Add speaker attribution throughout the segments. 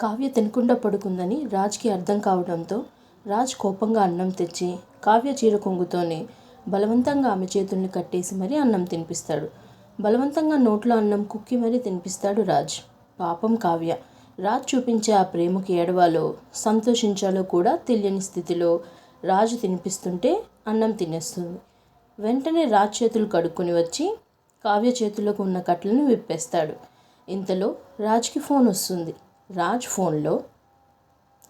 Speaker 1: కావ్య తినకుండా పడుకుందని రాజ్కి అర్థం కావడంతో రాజ్ కోపంగా అన్నం తెచ్చి కావ్య చీర కొంగుతోనే బలవంతంగా ఆమె చేతుల్ని కట్టేసి మరీ అన్నం తినిపిస్తాడు. బలవంతంగా నోట్లో అన్నం కుక్కి మరీ తినిపిస్తాడు రాజ్. పాపం కావ్య. రాజ్ చూపించే ఆ ప్రేమకి ఏడవాలో సంతోషించాలో కూడా తెలియని స్థితిలో రాజు తినిపిస్తుంటే అన్నం తినేస్తుంది. వెంటనే రాజ్ చేతులు కడుక్కొని వచ్చి కావ్య చేతులకు ఉన్న కట్లను విప్పేస్తాడు. ఇంతలో రాజ్కి ఫోన్ వస్తుంది. రాజ్ ఫోన్లో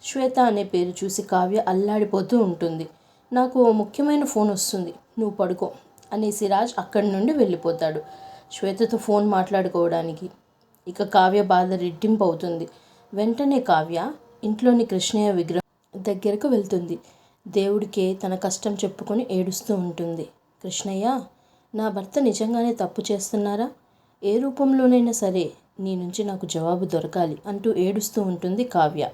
Speaker 1: శ్వేత అనే పేరు చూసి కావ్య అల్లాడిపోతూ ఉంటుంది. నాకు ఓ ముఖ్యమైన ఫోన్ వస్తుంది. నువ్వు పడుకో అనేసి రాజ్ అక్కడి నుండి వెళ్ళిపోతాడు. శ్వేతతో ఫోన్ మాట్లాడుకోవడానికి ఇక కావ్య బాధ రెట్టింపు అవుతుంది వెంటనే కావ్య ఇంట్లోని కృష్ణయ్య విగ్రహం దగ్గరకు వెళ్తుంది. దేవుడికే తన కష్టం చెప్పుకొని ఏడుస్తూ ఉంటుంది. కృష్ణయ్య నా భర్త నిజంగానే తప్పు చేస్తున్నారా? ఏ రూపంలోనైనా సరే నీ నుంచి నాకు జవాబు దొరకాలి అంటూ ఏడుస్తూ ఉంటుంది కావ్య.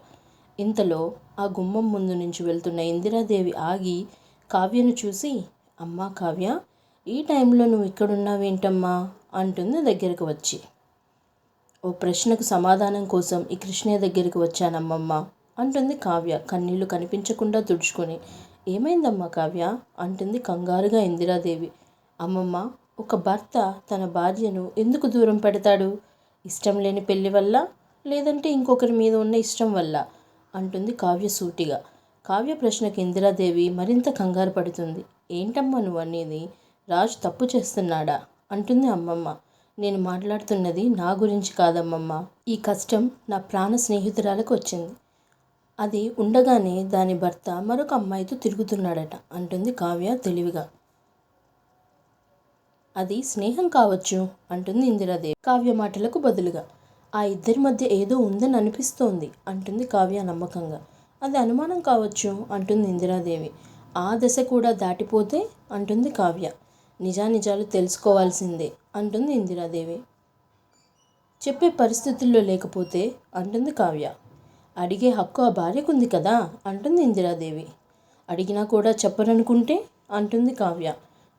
Speaker 1: ఇంతలో ఆ గుమ్మం ముందు నుంచి వెళ్తున్న ఇందిరాదేవి ఆగి కావ్యను చూసి అమ్మా కావ్య ఈ టైంలో నువ్వు ఇక్కడున్నావేంటమ్మా? అంటుంది దగ్గరకు వచ్చి. ఓ ప్రశ్నకు సమాధానం కోసం ఈ కృష్ణయ్య దగ్గరికి వచ్చానమ్మమ్మ అంటుంది కావ్య కన్నీళ్ళు కనిపించకుండా తుడుచుకొని. ఏమైందమ్మా కావ్య? అంటుంది కంగారుగా ఇందిరాదేవి. అమ్మమ్మ ఒక భర్త తన భార్యను ఎందుకు దూరం పెడతాడు? ఇష్టం లేని పెళ్ళి వల్ల లేదంటే ఇంకొకరి మీద ఉన్న ఇష్టం వల్ల అంటుంది కావ్య సూటిగా. కావ్య ప్రశ్నకి ఇందిరాదేవి మరింత కంగారు పడుతుంది. ఏంటమ్మా నువ్వు అనేది? రాజు తప్పు చేస్తున్నాడా? అంటుంది అమ్మమ్మ. నేను మాట్లాడుతున్నది నా గురించి కాదమ్మమ్మ. ఈ కష్టం నా ప్రాణ స్నేహితురాలకు వచ్చింది. అది ఉండగానే దాని భర్త మరొక అమ్మాయితో తిరుగుతున్నాడట అంటుంది కావ్య తెలివిగా. అది స్నేహం కావచ్చు అంటుంది ఇందిరాదేవి. కావ్య మాటలకు బదులుగా ఆ ఇద్దరి మధ్య ఏదో ఉందని అనిపిస్తోంది అంటుంది కావ్య నమ్మకంగా. అది అనుమానం కావచ్చు అంటుంది ఇందిరాదేవి. ఆ దశ కూడా దాటిపోతే అంటుంది కావ్య. నిజానిజాలు తెలుసుకోవాల్సిందే అంటుంది ఇందిరాదేవి. చెప్పే పరిస్థితుల్లో లేకపోతే అంటుంది కావ్య. అడిగే హక్కు ఆ భార్యకుంది కదా అంటుంది ఇందిరాదేవి. అడిగినా కూడా చెప్పరనుకుంటే అంటుంది కావ్య.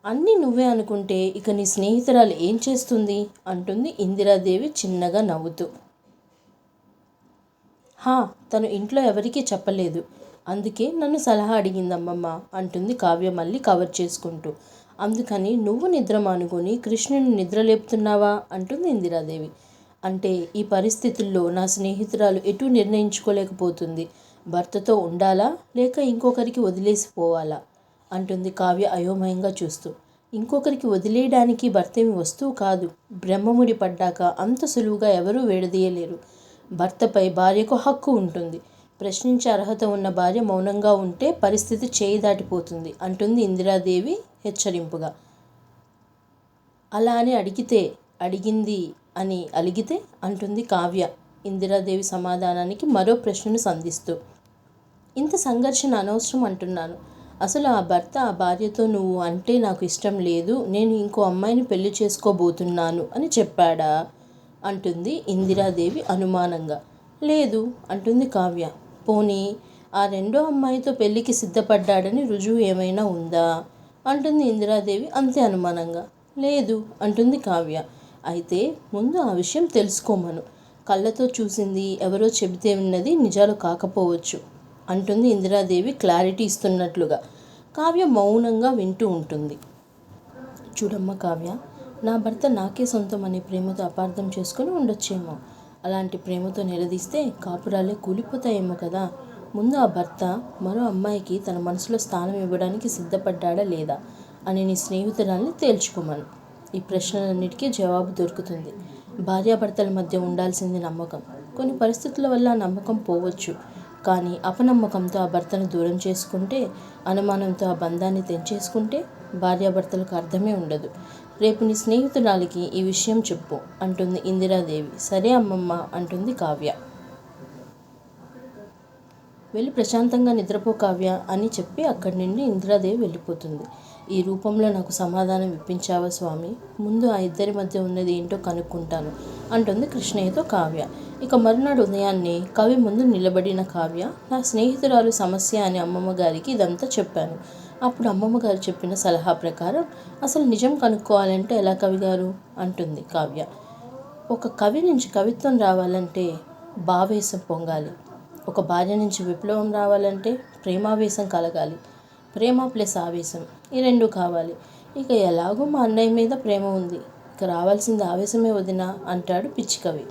Speaker 1: అన్నీ నువ్వే అనుకుంటే ఇక నీ స్నేహితురాలు ఏం చేస్తుంది? అంటుంది ఇందిరాదేవి చిన్నగా నవ్వుతూ. హా తను ఇంట్లో ఎవరికీ చెప్పలేదు. అందుకే నన్ను సలహా అడిగిందమ్మమ్మ అంటుంది కావ్య మళ్ళీ కవర్ చేసుకుంటూ. అందుకని నువ్వు నిద్ర మానుకొని కృష్ణుని నిద్రలేపుతున్నావా అంటుంది ఇందిరాదేవి. అంటే ఈ పరిస్థితుల్లో నా స్నేహితురాలు ఎటు నిర్ణయించుకోలేకపోతుంది. భర్తతో ఉండాలా? లేక ఇంకొకరికి వదిలేసి పోవాలా అంటుంది కావ్య అయోమయంగా చూస్తూ. ఇంకొకరికి వదిలేయడానికి భర్త ఏమి వస్తువు కాదు. బ్రహ్మముడి పడ్డాక అంత సులువుగా ఎవరూ వేడదీయలేరు. భర్తపై భార్యకు హక్కు ఉంటుంది. ప్రశ్నించే అర్హత ఉన్న భార్య మౌనంగా ఉంటే పరిస్థితి చేయి దాటిపోతుంది అంటుంది ఇందిరాదేవి హెచ్చరింపుగా. అలా అని అడిగితే అడిగింది అని అలిగితే అంటుంది కావ్య ఇందిరాదేవి సమాధానానికి మరో ప్రశ్నను సంధిస్తూ. ఇంత సంఘర్షణ అనవసరం అంటున్నాను. అసలు ఆ భర్త ఆ భార్యతో నువ్వు అంటే నాకు ఇష్టం లేదు నేను ఇంకో అమ్మాయిని పెళ్ళి చేసుకోబోతున్నాను అని చెప్పాడా? అంటుంది ఇందిరాదేవి అనుమానంగా. లేదు అంటుంది కావ్య. పోనీ ఆ రెండో అమ్మాయితో పెళ్ళికి సిద్ధపడ్డాడని రుజువు ఏమైనా ఉందా? అంటుంది ఇందిరాదేవి అంతే అనుమానంగా. లేదు అంటుంది కావ్య. అయితే ముందు ఆ విషయం తెలుసుకోమను. కళ్ళతో చూసింది ఎవరో చెబితే ఉన్నది నిజాలు కాకపోవచ్చు. అంటుంది ఇందిరాదేవి క్లారిటీ ఇస్తున్నట్లుగా. కావ్య మౌనంగా వింటూ ఉంటుంది. చూడమ్మ కావ్య నా భర్త నాకే సొంతం అనే ప్రేమతో అపార్థం చేసుకొని ఉండొచ్చేమో. అలాంటి ప్రేమతో నిలదీస్తే కాపురాలే కూలిపోతాయేమో కదా. ముందు ఆ భర్త మరో అమ్మాయికి తన మనసులో స్థానం ఇవ్వడానికి సిద్ధపడ్డాడా లేదా అని నీ స్నేహితురాల్ని తేల్చుకోమను. ఈ ప్రశ్నలన్నిటికీ జవాబు దొరుకుతుంది. భార్యాభర్తల మధ్య ఉండాల్సింది నమ్మకం. కొన్ని పరిస్థితుల వల్ల ఆ నమ్మకం పోవచ్చు. కానీ అపనమ్మకంతో ఆ భర్తను దూరం చేసుకుంటే అనుమానంతో ఆ బంధాన్ని తెంచేసుకుంటే భార్యాభర్తలకు అర్థమే ఉండదు. రేపు నీ స్నేహితురాలికి ఈ విషయం చెప్పు అంటుంది ఇందిరాదేవి. సరే అమ్మమ్మ అంటుంది కావ్య. వెళ్ళి ప్రశాంతంగా నిద్రపో కావ్య అని చెప్పి అక్కడి నుండి ఇందిరాదేవి వెళ్ళిపోతుంది. ఈ రూపంలో నాకు సమాధానం ఇప్పించావా స్వామి? ముందు ఆ ఇద్దరి మధ్య ఉన్నది ఏంటో కనుక్కుంటాను అంటుంది కృష్ణయ్యతో కావ్య. ఇక మరునాడు ఉదయాన్నే కవి ముందు నిలబడిన కావ్య నా స్నేహితురాలు సమస్య అని అమ్మమ్మ గారికి ఇదంతా చెప్పాను. అప్పుడు అమ్మమ్మ గారు చెప్పిన సలహా ప్రకారం అసలు నిజం కనుక్కోవాలంటే ఎలా కవి గారు అంటుంది కావ్య. ఒక కవి నుంచి కవిత్వం రావాలంటే భావేశం పొంగాలి. ఒక భార్య నుంచి విప్లవం రావాలంటే ప్రేమావేశం కలగాలి. ప్రేమ ప్లస్ ఆవేశం. ఈ రెండు కావాలి. ఇక ఎలాగో మా అన్నయ్య మీద ప్రేమ ఉంది. ఇక రావాల్సింది ఆవేశమే వదిన అంటాడు పిచ్చి కవి.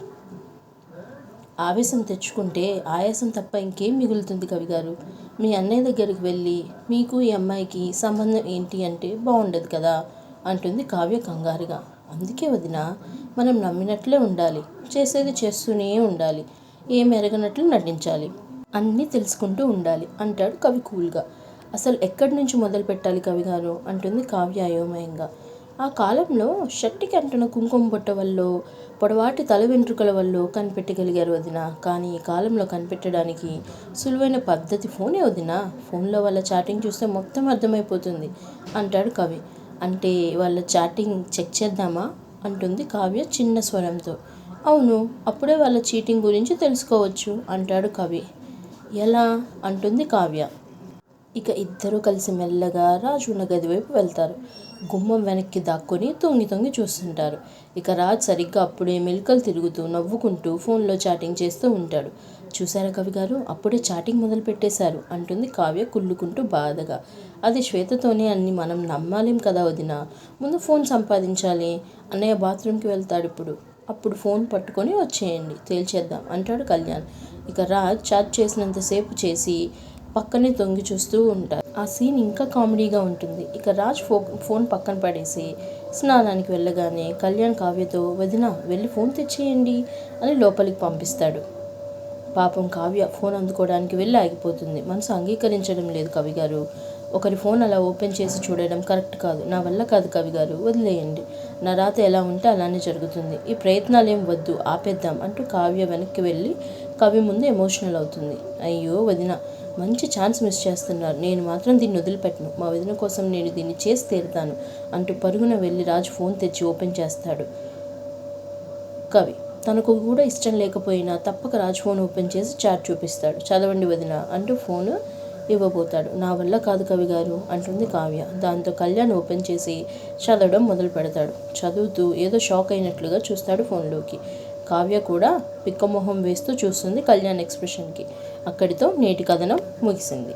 Speaker 1: ఆవేశం తెచ్చుకుంటే ఆయాసం తప్ప ఇంకేం మిగులుతుంది కవిగారు మీ అన్నయ్య దగ్గరికి వెళ్ళి మీకు ఈ అమ్మాయికి సంబంధం ఏంటి అంటే బాగుండదు కదా అంటుంది కావ్య కంగారుగా. అందుకే వదిన మనం నమ్మినట్లే ఉండాలి. చేసేది చేస్తూనే ఉండాలి. ఏం ఎరగనట్లు నటించాలి. అన్నీ తెలుసుకుంటూ ఉండాలి అంటాడు కవి కూల్గా. అసలు ఎక్కడి నుంచి మొదలు పెట్టాలి కవిగారు అంటుంది కావ్య అయోమయంగా. ఆ కాలంలో షట్టికి అంటున్న కుంకుమ బుట్ట వల్ల పొడవాటి తల వెంట్రుకల వల్ల కనిపెట్టగలిగారు వదిన. కానీ ఈ కాలంలో కనిపెట్టడానికి సులువైన పద్ధతి ఫోనే వదిన. ఫోన్లో వాళ్ళ చాటింగ్ చూస్తే మొత్తం అర్థమైపోతుంది అంటాడు కవి. అంటే వాళ్ళ చాటింగ్ చెక్ చేద్దామా? అంటుంది కావ్య చిన్న స్వరంతో. అవును అప్పుడే వాళ్ళ చీటింగ్ గురించి తెలుసుకోవచ్చు అంటాడు కవి. ఎలా? అంటుంది కావ్య. ఇక ఇద్దరూ కలిసి మెల్లగా రాజు ఉన్న గది వైపు వెళ్తారు. గుమ్మం వెనక్కి దాక్కొని తొంగి తొంగి చూస్తుంటారు. ఇక రాజ్ సరిగ్గా అప్పుడే మెలికలు తిరుగుతూ నవ్వుకుంటూ ఫోన్లో చాటింగ్ చేస్తూ ఉంటాడు. చూసారా కవి గారు? అప్పుడే చాటింగ్ మొదలు పెట్టేశారు అంటుంది కావ్య కుళ్ళుకుంటూ బాధగా. అది శ్వేతతోనే అన్ని మనం నమ్మాలేం కదా వదిన? ముందు ఫోన్ సంపాదించాలి. అన్నయ్య బాత్రూమ్కి వెళ్తాడు ఇప్పుడు. అప్పుడు ఫోన్ పట్టుకొని వచ్చేయండి తేల్చేద్దాం అంటాడు కళ్యాణ్. ఇక రాజ్ చాట్ చేసినంతసేపు చేసి పక్కనే తొంగి చూస్తూ ఉంటారు ఆ సీన్ ఇంకా కామెడీగా ఉంటుంది. ఇక రాజ్ ఫో ఫోన్ పక్కన పడేసి స్నానానికి వెళ్ళగానే కళ్యాణ్ కావ్యతో వదిన వెళ్ళి ఫోన్ తెచ్చేయండి అని లోపలికి పంపిస్తాడు. పాపం కావ్య ఫోన్ అందుకోవడానికి వెళ్ళి ఆగిపోతుంది. మనసు అంగీకరించడం లేదు కవి గారు ఒకరి ఫోన్ అలా ఓపెన్ చేసి చూడడం కరెక్ట్ కాదు. నా వల్ల కాదు కవి గారు వదిలేయండి. నా రాత ఎలా ఉంటే అలానే జరుగుతుంది. ఈ ప్రయత్నాలు ఏం వద్దు ఆపేద్దాం అంటూ కావ్య వెనక్కి వెళ్ళి కవి ముందు ఎమోషనల్ అవుతుంది. అయ్యో వదిన మంచి ఛాన్స్ మిస్ చేస్తున్నారు. నేను మాత్రం దీన్ని వదిలిపెట్టను. మా వదిన కోసం నేను దీన్ని చేసి తీరుతాను అంటూ పరుగున వెళ్ళి రాజు ఫోన్ తెచ్చి ఓపెన్ చేస్తాడు. కవి తనకు కూడా ఇష్టం లేకపోయినా తప్పక రాజ్ ఫోన్ ఓపెన్ చేసి చాట్ చూపిస్తాడు. చదవండి వదిన అంటూ ఫోన్ ఇవ్వబోతాడు. నా వల్ల కాదు కవి గారు అంటుంది కావ్య. దాంతో కళ్యాణ్ ఓపెన్ చేసి చదవడం మొదలు పెడతాడు. చదువుతూ ఏదో షాక్ అయినట్లుగా చూస్తాడు ఫోన్లోకి. కావ్య కూడా పిక్కమొహం వేస్తూ చూస్తుంది కళ్యాణ్ ఎక్స్ప్రెషన్కి. అక్కడితో నేటి కథనం ముగిసింది.